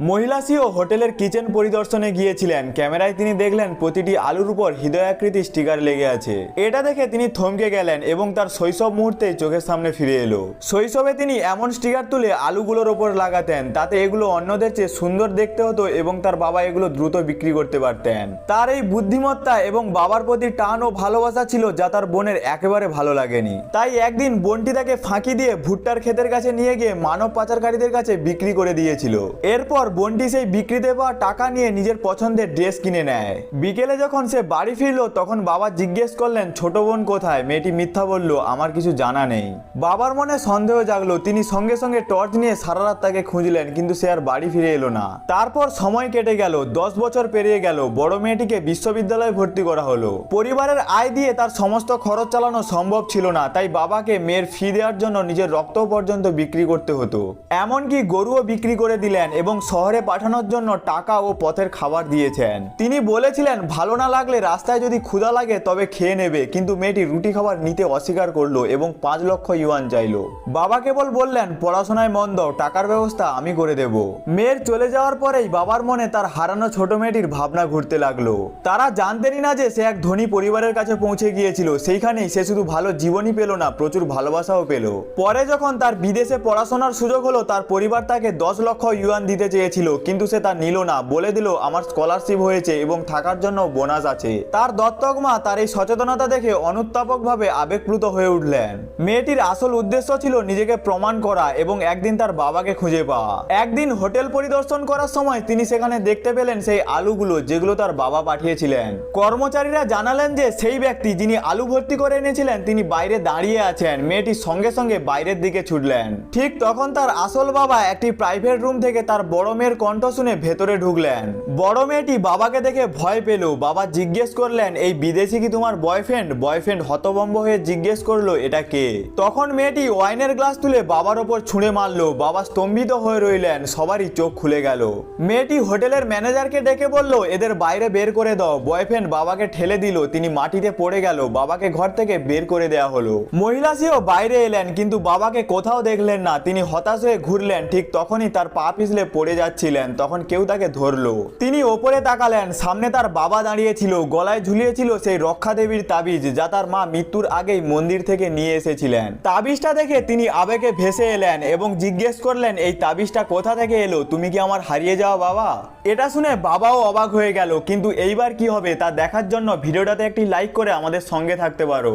মহিলা সিও হোটেলের কিচেন পরিদর্শনে গিয়েছিলেন। ক্যামেরায় তিনি দেখলেন প্রতিটি আলুর উপর হৃদয়াকৃতি স্টিকার লেগে আছে। এটা দেখে তিনি থমকে গেলেন এবং তার শৈশব মুহূর্তে চোখের সামনে ফিরে এলো। শৈশবে তিনি এমন স্টিকার তুলে আলুগুলোর ওপর লাগাতেন, তাতে এগুলো অন্যদের চেয়ে সুন্দর দেখতে হতো এবং তার বাবা এগুলো দ্রুত বিক্রি করতে পারতেন। তার এই বুদ্ধিমত্তা এবং বাবার প্রতি টান ও ভালোবাসা ছিল যা তার বোনের একেবারে ভালো লাগেনি। তাই একদিন বোনটি তাকে ফাঁকি দিয়ে ভুট্টার ক্ষেতের কাছে নিয়ে গিয়ে মানব পাচারকারীদের কাছে বিক্রি করে দিয়েছিল। এরপর বোনটি সেই বিক্রিতে পাওয়া টাকা নিয়ে নিজের পছন্দের ড্রেস কিনে নেয়। বিকেলে যখন সে বাড়ি ফিরলো, তখন বাবা জিজ্ঞেস করলেন, ছোট বোন কোথায়? মেয়েটি মিথ্যা বলল, আমার কিছু জানা নেই। বাবার মনে সন্দেহ জাগলো, তিনি সঙ্গে সঙ্গে টর্চ নিয়ে সারা রাত তাকে খুঁজলেন, কিন্তু সে আর বাড়ি ফিরে এলো না। তারপর সময় কেটে গেল, দশ বছর পেরিয়ে গেল, বড় মেয়েটিকে বিশ্ববিদ্যালয়ে ভর্তি করা হলো। পরিবারের আয় দিয়ে তার সমস্ত খরচ চালানো সম্ভব ছিল না, তাই বাবাকে মেয়ের ফি দেওয়ার জন্য নিজের রক্ত পর্যন্ত বিক্রি করতে হতো। এমনকি গরুও বিক্রি করে দিলেন এবং শহরে পাঠানোর জন্য টাকা ও পথের খাবার দিয়েছেন। তিনি বলেছিলেন, ভালো না লাগলে রাস্তায় যদি ক্ষুধা লাগে তবে খেয়ে নেবে। কিন্তু মেয়েটি রুটি খাবার নিতে অস্বীকার করল এবং পাঁচ লক্ষ ইউয়ান চাইলো। বাবা কেবল বললেন, পড়াশোনায় মন দাও, টাকার ব্যবস্থা আমি করে দেব। মেয়ের চলে যাওয়ার পরেই বাবার মনে তার হারানো ছোট মেয়েটির ভাবনা ঘুরতে লাগল। তারা জানতেনই না যে সে এক ধনী পরিবারের কাছে পৌঁছে গিয়েছিল। সেইখানেই সে শুধু ভালো জীবনই পেল না, প্রচুর ভালোবাসাও পেল। পরে যখন তার বিদেশে পড়াশোনার সুযোগ হলো, তার পরিবার তাকে দশ লক্ষ ইউয়ান দিতে চেয়েছিল কিন্তু সে তা নিল না। বলে দিল, আমার স্কলারশিপ হয়েছে এবং থাকার জন্য বোনাস আছে। তার দত্তক মা তার এই সচেতনতা দেখে অনুত্তাপকভাবে আবেগপ্লুত হয়ে উঠলেন। মেয়েটির আসল উদ্দেশ্য ছিল নিজেকে প্রমাণ করা এবং একদিন তার বাবাকে খুঁজে পাওয়া। একদিন হোটেল পরিদর্শন করার সময় তিনি সেখানে দেখতে পেলেন সেই আলুগুলো যেগুলো তার বাবা পাঠিয়েছিলেন। কর্মচারীরা জানালেন যে সেই ব্যক্তি যিনি আলু ভর্তি করে এনেছিলেন, তিনি বাইরে দাঁড়িয়ে আছেন। মেয়েটি সঙ্গে সঙ্গে বাইরের দিকে ছুটলেন। ঠিক তখন তার আসল বাবা একটি প্রাইভেট রুম থেকে তার বড় মেয়ের কণ্ঠ শুনে ভেতরে ঢুকলেন। বড় মেয়েটি বাবাকে দেখে ভয় পেল। বাবা জিজ্ঞেস করলেন, এই বিদেশি কি তোমার বয়ফ্রেন্ড বয়ফ্রেন্ড হতবম্ব হয়ে জিজ্ঞেস করল, এটা কে? তখন মেয়েটি ওয়াইনের গ্লাস তুলে বাবার ওপর ছুঁড়ে মারলো। বাবা স্তম্ভিত হয়ে রইলেন, সবারই চোখ খুলে গেল। মেয়েটি হোটেলের ম্যানেজারকে ডেকে বলল, এদের বাইরে বের করে দাও। বয়ফ্রেন্ড বাবাকে ঠেলে দিল, তিনি মাটিতে পড়ে গেল। বাবাকে ঘর থেকে বের করে দেওয়া হলো। মহিলা সেও বাইরে এলেন, কিন্তু বাবাকে কোথাও দেখলেন না। তিনি হতাশ হয়ে ঘুরলেন, ঠিক তখনই তার পা পিছলে পড়ে যাচ্ছিলেন, তখন কেউ তাকে ধরলো। তিনি ওপরে তাকালেন, সামনে তার বাবা দাঁড়িয়েছিল, গলায় ঝুলিয়েছিল সেই রক্ষা দেবীর তাবিজ যা তার মা মৃত্যুর আগেই মন্দির থেকে নিয়ে এসেছিলেন। তাবিজটা দেখে তিনি আবেগে ভেসে এলেন এবং জিজ্ঞেস করলেন, এই তাবিজটা কোথা থেকে এলো? তুমি কি আমার হারিয়ে যাওয়া বাবা? এটা শুনে বাবাও অবাক হয়ে গেল, কিন্তু এইবার কি হবে? তা দেখার জন্য ভিডিওটাতে একটি লাইক করে আমাদের সঙ্গে থাকতে পারো।